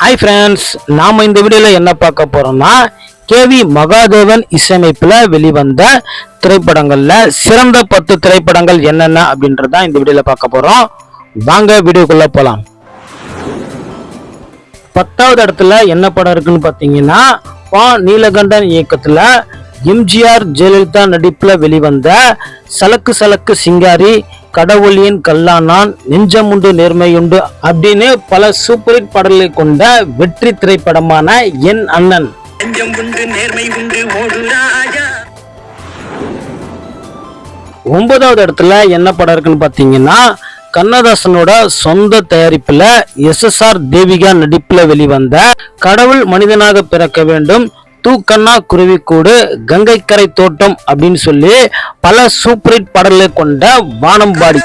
Hi friends நாம் இந்த வீடியோவில் என்ன பார்க்க போகிறோம்னா கேவி மகாதேவன் இசையமைப்பில் வெளிவந்த திரைப்படங்களில் சிறந்த பத்து திரைப்படங்கள் என்னென்ன அப்படின்றத இந்த வீடியோவில் பார்க்க போகிறோம் வாங்க வீடியோக்குள்ளே போகலாம் பத்தாவது இடத்துல என்ன படம் இருக்குன்னு பார்த்தீங்கன்னா பா. நீலகண்டன் இயக்கத்தில் எம்ஜிஆர் ஜெயலலிதா நடிப்பில் வெளிவந்த சலக்கு சலக்கு சிங்காரி கடவுளியின் கல்லானான் நெஞ்சமுண்டு நேர்மையுண்டு அப்படின்னு பல சூப்பர் ஹிட் பாடல்களை கொண்ட வெற்றி திரைப்படமான என் அண்ணன். ஒன்பதாவது இடத்துல என்ன படம் இருக்குன்னு பார்த்தீங்கன்னா கண்ணதாசனோட சொந்த தயாரிப்புல எஸ்எஸ்ஆர் தேவிகா நடிப்புல வெளிவந்த கடவுள் மனிதனாக பிறக்க வேண்டும் தூக்கண்ணா குருவிக்கூடு கங்கைக்கரை தோட்டம் அப்படின்னு சொல்லி பல சூப்பர் ஹிட் பாடல்களை கொண்ட வானம்பாடி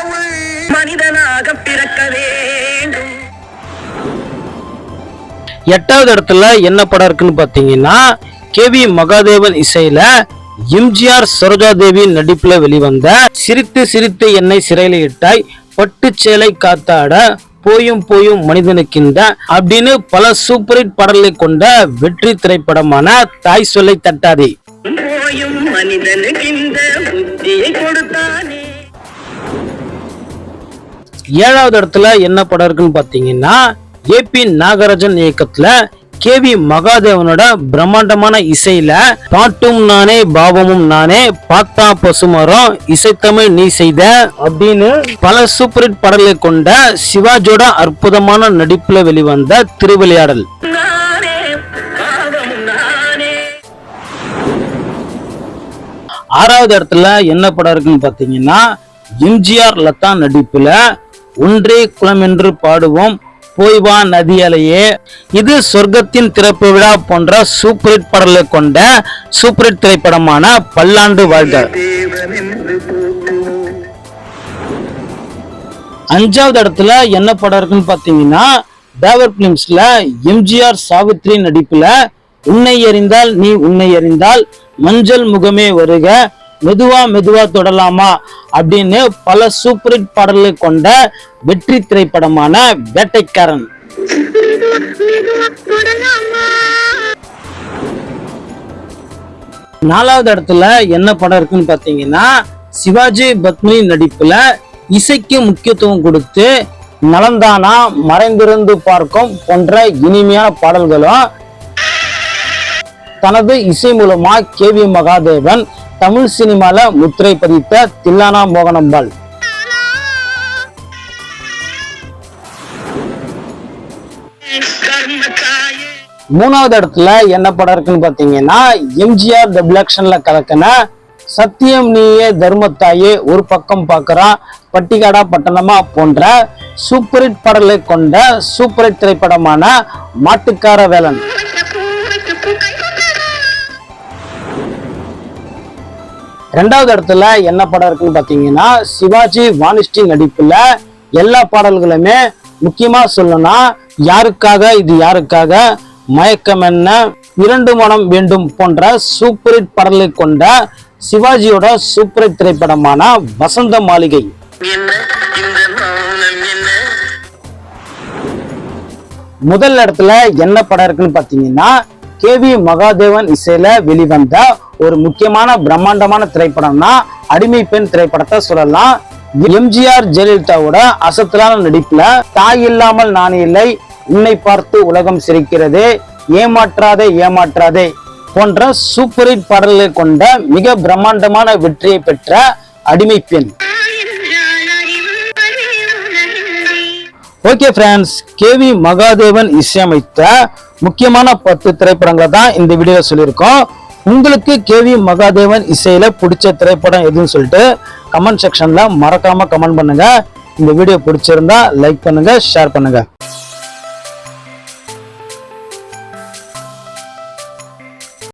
மனிதனாக பிறக்க வேண்டும். எட்டாவது இடத்துல என்ன படம் இருக்குன்னு பார்த்தீங்கன்னா கேவி மகாதேவன் இசையில எம்ஜிஆர் சரோஜா தேவி நடிப்புல வெளிவந்த சிரித்து சிரித்து என்னை சிறையில் இட்டாய் பட்டு சேலை காத்தாட போயும் போயும் மனிதனுக்கின்ற அப்படின்னு பல சூப்பர் ஹிட் பாடல்களை கொண்ட வெற்றி திரைப்படமான தாய் சொல்லை தட்டாதே. போயும் மனிதனுக்கு இந்த புத்தியை கொடுத்தானே. ஏழாவது இடத்துல என்ன படம் இருக்குன்னு பார்த்தீங்கன்னா ஏபி நாகராஜன் இயக்கத்துல கேவி மகாதேவனோட பிரம்மாண்டமான இசையில பாட்டும் நானே பாவமும் நானே பார்த்தா பசுமரம் இசைத்தமிழ் நீ செய்த அப்படின்னு பல சூப்பர் ஹிட் பாடல்களை கொண்ட சிவாஜியோட அற்புதமான நடிப்புல வெளிவந்த திருவிளையாடல். ஆறாவது இடத்துல என்ன படம் இருக்குன்னு பார்த்தீங்கன்னா எம்ஜிஆர் லதா நடிப்புல ஒன்றே குலம் என்று பாடுவோம் போய் வா இது சொர்க்கத்தின் திறப்பு விழா போன்ற சூப்பர் ஹிட் பாடலை கொண்ட சூப்பர் ஹிட் திரைப்படமான பல்லாண்டு வாழ்க. அஞ்சாவது இடத்துல என்ன படம் இருக்குன்னு பார்த்தீங்கன்னா தேவர் பிலிம்ஸ்ல எம்ஜிஆர் சாவித்ரி நடிப்புல உன்னை அறிந்தால் நீ உன்னை அறிந்தால் மஞ்சள் முகமே வருக மெதுவா மெதுவா தொடலாமா அப்படின்னு பல சூப்பர் ஹிட் பாடல்களை கொண்ட வெற்றி திரைப்படமான வேட்டைக்காரன். நாலாவது இடத்துல என்ன படம் இருக்குன்னு பாத்தீங்கன்னா சிவாஜி பத்மினி நடிப்புல இசைக்கு முக்கியத்துவம் கொடுத்து நலந்தானா மறைந்திருந்து பார்க்கும் போன்ற இனிமையான பாடல்களும் தனது இசை மூலமா கே வி மகாதேவன் தமிழ் சினிமால முத்திரை பதித்த தில்லானா மோகனம்பாள். மூணாவது இடத்துல என்ன படம் இருக்குன்னு பார்த்தீங்கன்னா எம்ஜிஆர் த ஆக்ஷன்ல கலக்கின சத்தியம் நீயே தர்மத்தாயே ஒரு பக்கம் பார்க்கறான் பட்டிகாடா பட்டணமா போன்ற சூப்பர் ஹிட் பாடலை கொண்ட சூப்பர் ஹிட் திரைப்படமான மாட்டுக்கார வேலன். ரெண்டாவது இடத்துல என்ன படம் இருக்குன்னு பார்த்தீங்கன்னா சிவாஜி வாணிஸ்டி நடிப்புல எல்லா பாடல்களுமே முக்கியமா சொல்லணும்னா யாருக்காக இது யாருக்காக மயக்கம் என்ன இரண்டு மனம் வேண்டும் போன்ற சூப்பர் ஹிட் பாடலை கொண்ட சிவாஜியோட சூப்பர் ஹிட் திரைப்படமான வசந்த மாளிகை. முதல் இடத்துல என்ன படம் இருக்குன்னு பார்த்தீங்கன்னா கேவி மகாதேவன் இசையில வெளிவந்த ஒரு முக்கியமான பிரம்மாண்டமான திரைப்படம்னா அடிமை பெண் திரைப்படத்தை சொல்லலாம். எம்ஜிஆர் ஜெயலலிதாவோட அசத்தலான நடிப்புல தாய் இல்லாமல் நான் இல்லை உன்னை பார்த்து உலகம் சிரிக்கிறது ஏமாற்றாதே ஏமாற்றாதே போன்ற சூப்பர் ஹிட் பாடல்களை கொண்ட மிக பிரம்மாண்டமான வெற்றியை பெற்ற அடிமை பெண். ஓகே ஃப்ரெண்ட்ஸ் கேவி மகாதேவன் இசையமைத்த முக்கியமான பத்து திரைப்படங்களை தான் இந்த வீடியோ சொல்லியிருக்கோம். உங்களுக்கு கேவி மகாதேவன் இசையில பிடிச்ச திரைப்படம் எதுன்னு சொல்லிட்டு கமெண்ட் செக்ஷன்ல மறக்காம கமெண்ட் பண்ணுங்க. இந்த வீடியோ பிடிச்சிருந்தா லைக் பண்ணுங்க ஷேர் பண்ணுங்க.